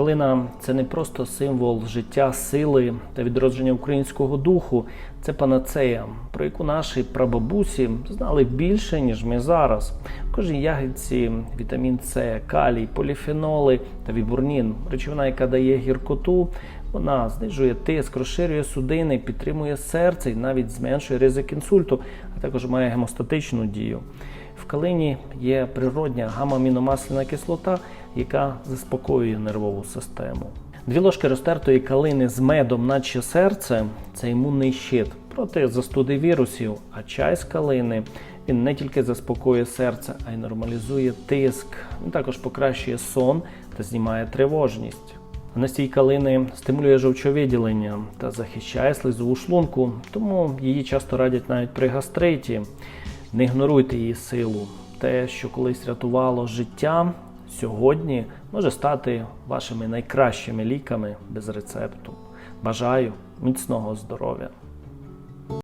Калина це не просто символ життя, сили та відродження українського духу, це панацея, про яку наші прабабусі знали більше, ніж ми зараз. Кожній ягідці вітамін С, калій, поліфеноли та вібурнін, речовина, яка дає гіркоту. Вона знижує тиск, розширює судини, підтримує серце і навіть зменшує ризик інсульту, а також має гемостатичну дію. Калині є природня гамма-аміномасляна кислота, яка заспокоює нервову систему. Дві ложки розтертої калини з медом, наче серце це імунний щит проти застуди вірусів. А чай з калини він не тільки заспокоює серце, а й нормалізує тиск. Він також покращує сон та знімає тривожність. Настій калини стимулює жовчовиділення та захищає слизову шлунку, тому її часто радять навіть при гастриті. Не ігноруйте її силу. Те, що колись рятувало життя, сьогодні може стати вашими найкращими ліками без рецепту. Бажаю міцного здоров'я!